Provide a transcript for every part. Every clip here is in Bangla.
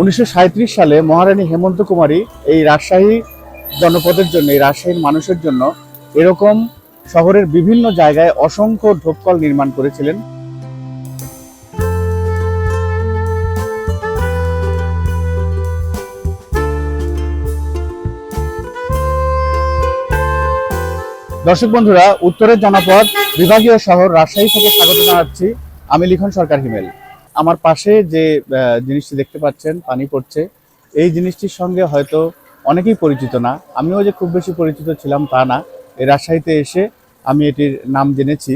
উনিশশো সাঁইত্রিশ সালে মহারানী হেমন্ত কুমারী এই রাজশাহী জনপদের জন্য, এই রাজশাহীর মানুষের জন্য এরকম শহরের বিভিন্ন জায়গায় অসংখ্য ঢোপকল নির্মাণ করেছিলেন। দর্শক বন্ধুরা, উত্তরের জনপদ বিভাগীয় শহর রাজশাহী থেকে স্বাগত জানাচ্ছি। আমি লিখন সরকার হিমেল। আমার পাশে যে জিনিসটি দেখতে পাচ্ছেন, পানি পড়ছে, এই জিনিসটির সঙ্গে হয়তো অনেকেই পরিচিত না। আমিও যে খুব বেশি পরিচিত ছিলাম তা না। এই রাজশাহীতে এসে আমি এটির নাম জেনেছি।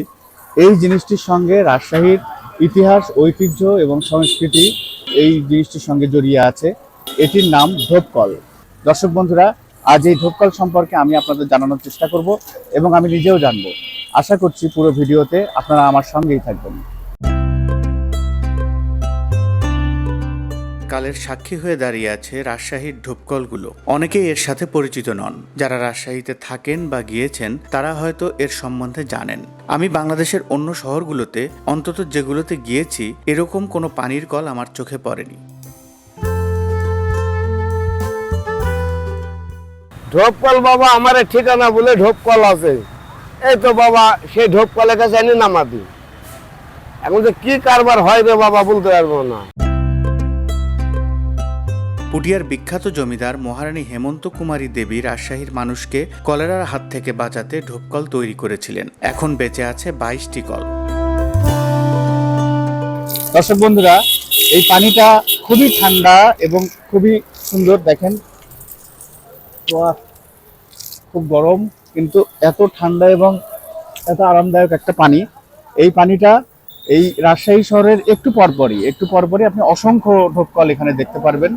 এই জিনিসটির সঙ্গে রাজশাহীর ইতিহাস, ঐতিহ্য এবং সংস্কৃতি এই জিনিসটির সঙ্গে জড়িয়ে আছে। এটির নাম ধোপকল। দর্শক বন্ধুরা, আজ এই ধোপকল সম্পর্কে আমি আপনাদের জানানোর চেষ্টা করব এবং আমি নিজেও জানব। আশা করছি পুরো ভিডিওতে আপনারা আমার সঙ্গেই থাকবেন। কালের সাক্ষী হয়ে দাঁড়িয়ে আছে রাজশাহীর ঢোপকলগুলো। অনেকেই এর সাথে পরিচিত নন। যারা রাজশাহীতে থাকেন বা গিয়েছেন, তারা হয়তো এর সম্বন্ধে জানেন। আমি বাংলাদেশের অন্য শহরগুলোতে, অন্তত যেগুলোতে গিয়েছি, এরকম কোনো পানির কল আমার চোখে পড়েনি। ঢোপকল বাবা, আমার ঠিকানা বলে ঢোপকল আছে। এই তো বাবা, সেই ঢোপকলের কাছে নামাবি। এখন তো কি কারবার হয় রে বাবা, বলতে পারব না। পুটিয়ার বিখ্যাত জমিদার মহারানী হেমন্ত কুমারী দেবী রাজশাহীর মানুষকে কলেরার হাত থেকে বাঁচাতে ঢোপকল তৈরি করেছিলেন। এখন বেঁচে আছে বাইশটি কল। দর্শক বন্ধুরা, এই পানিটা খুবই ঠান্ডা এবং খুবই সুন্দর, দেখেন। খুব গরম, কিন্তু এত ঠান্ডা এবং এত আরামদায়ক একটা পানি। এই পানিটা এই রাজশাহী শহরের একটু পরপরই একটু পরপরই আপনি অসংখ্য ঢোপকল এখানে দেখতে পারবেন।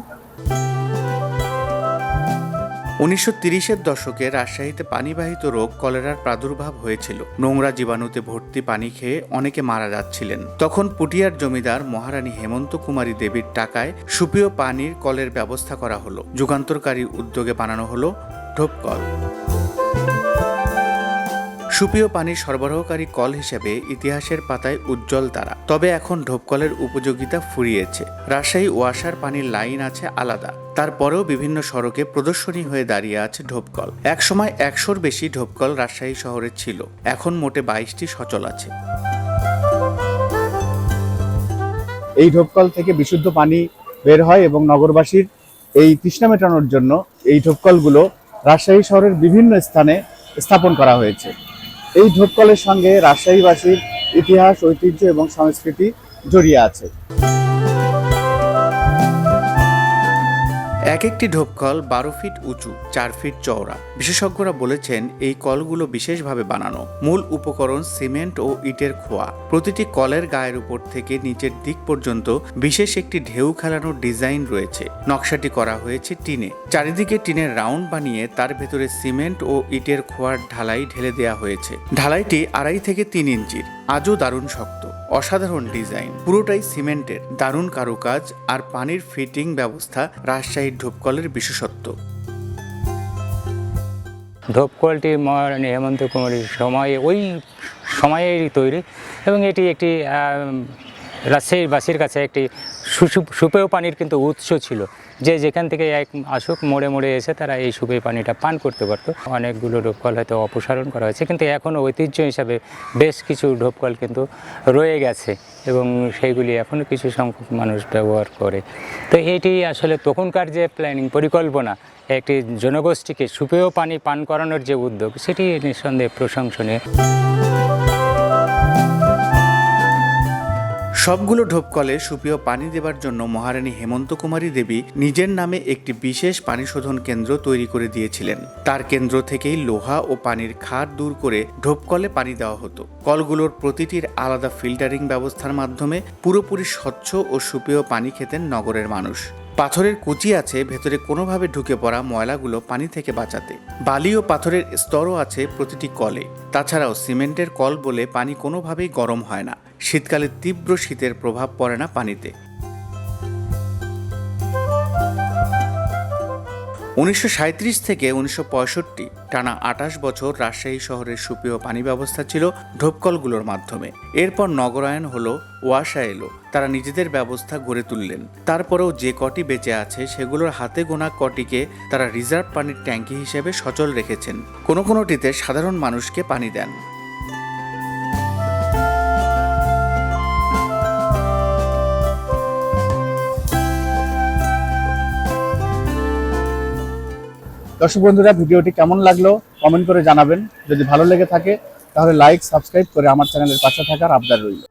উনিশশো তিরিশের দশকে রাজশাহীতে পানিবাহিত রোগ কলেরার প্রাদুর্ভাব হয়েছিল। নোংরা জীবাণুতে ভর্তি পানি খেয়ে অনেকে মারা যাচ্ছিলেন। তখন পুটিয়ার জমিদার মহারানী হেমন্ত কুমারী দেবীর টাকায় সুপেয় পানির কলের ব্যবস্থা করা হলো। যুগান্তরকারী উদ্যোগে বানানো হলো ঢোপকল। সুপেয় পানি সরবরাহকারী কল হিসেবে ইতিহাসের পাতায় উজ্জ্বল তারা। তবে এখন ঢোপকলের উপযোগিতা ফুরিয়েছে। রাজশাহী ওয়াসার পানির লাইন আছে আলাদা। তারপরেও বিভিন্ন সড়কে প্রদর্শনী হয়ে দাঁড়িয়ে আছে ঢোপকল। একসময় একশোর বেশি ঢোপকল রাজশাহী শহরে ছিল। এখন মোটে বাইশটি সচল আছে। এই ঢোপকল থেকে বিশুদ্ধ পানি বের হয় এবং নগরবাসীর এই তৃষ্ণা মেটানোর জন্য এই ঢোপকলগুলো রাজশাহী শহরের বিভিন্ন স্থানে স্থাপন করা হয়েছে। এই ঢোপকলের সঙ্গে রাজশাহীবাসীর ইতিহাস ঐতিহ্য এবং সংস্কৃতি জড়িয়ে আছে। এক একটি ঢোপকল বারো ফিট উঁচু, চার ফিট চওড়া। বিশেষজ্ঞরা বলেছেন, এই কলগুলো বিশেষভাবে বানানো। মূল উপকরণ সিমেন্ট ও ইটের খোয়া। প্রতিটি কলের গায়ের উপর থেকে নিচের দিক পর্যন্ত বিশেষ একটি ঢেউ খেলানোর ডিজাইন রয়েছে। নকশাটি করা হয়েছে টিনে। চারিদিকে টিনের রাউন্ড বানিয়ে তার ভেতরে সিমেন্ট ও ইটের খোয়ার ঢালাই ঢেলে দেওয়া হয়েছে। ঢালাইটি আড়াই থেকে তিন ইঞ্চির। আজও দারুণ শক্ত, অসাধারণ ডিজাইন। পুরোটাই সিমেন্টের, দারুণ কারুকাজ আর পানির ফিটিং ব্যবস্থা রাজশাহীর ঢোপকলের বিশেষত্ব। ঢোপকলটি মহারানী হেমন্ত কুমারীর সময়ে, ওই সময়েরই তৈরি এবং এটি একটি রাজশাহীর রাজশাহীবাসীর কাছে একটি সুপেয় পানির কিন্তু উৎস ছিল। যে যেখান থেকে এক আসুক মোড়ে মোড়ে এসে তারা এই সুপেয় পানিটা পান করতে পারতো। অনেকগুলো ঢোপকল হয়তো অপসারণ করা হয়েছে, কিন্তু এখনও ঐতিহ্য হিসাবে বেশ কিছু ঢোপকল কিন্তু রয়ে গেছে এবং সেইগুলি এখনও কিছু সংখ্যক মানুষ ব্যবহার করে। তো এটি আসলে তখনকার যে প্ল্যানিং পরিকল্পনা, একটি জনগোষ্ঠীকে সুপেয় পানি পান করানোর যে উদ্যোগ, সেটি নিঃসন্দেহে প্রশংসনীয়। সবগুলো ঢোপকলে সুপেয় পানি দেবার জন্য মহারানী হেমন্ত কুমারী দেবী নিজের নামে একটি বিশেষ পানি শোধন কেন্দ্র তৈরি করে দিয়েছিলেন। তার কেন্দ্র থেকেই লোহা ও পানির খার দূর করে ঢোপকলে পানি দেওয়া হতো। কলগুলোর প্রতিটির আলাদা ফিল্টারিং ব্যবস্থার মাধ্যমে পুরোপুরি স্বচ্ছ ও সুপেয় পানি খেতেন নগরের মানুষ। পাথরের কুচি আছে, ভেতরে কোনোভাবে ঢুকে পড়া ময়লাগুলো পানি থেকে বাঁচাতে। বালি ও পাথরের স্তরও আছে প্রতিটি কলে। তাছাড়াও সিমেন্টের কল বলে পানি কোনোভাবেই গরম হয় না। শীতকালে তীব্র শীতের প্রভাব পড়ে না পানিতে। উনিশশো সাঁইত্রিশ থেকে উনিশশো পঁয়ষট্টি, টানা আটাশ বছর রাজশাহী শহরের সুপেয় পানি ব্যবস্থা ছিল ঢোপকলগুলোর মাধ্যমে। এরপর নগরায়ন হলো, ওয়াসা এলো, তারা নিজেদের ব্যবস্থা গড়ে তুললেন। তারপরেও যে কটি বেঁচে আছে, সেগুলোর হাতে গোনা কটিকে তারা রিজার্ভ পানির ট্যাঙ্কি হিসেবে সচল রেখেছেন। কোনো কোনোটিতে সাধারণ মানুষকে পানি দেন। দর্শক বন্ধুরা, ভিডিওটি কেমন লাগল কমেন্ট করে জানাবেন। যদি ভালো লেগে থাকে, তাহলে লাইক সাবস্ক্রাইব করে আমার চ্যানেলের পাশে থাকার আবদার রইল।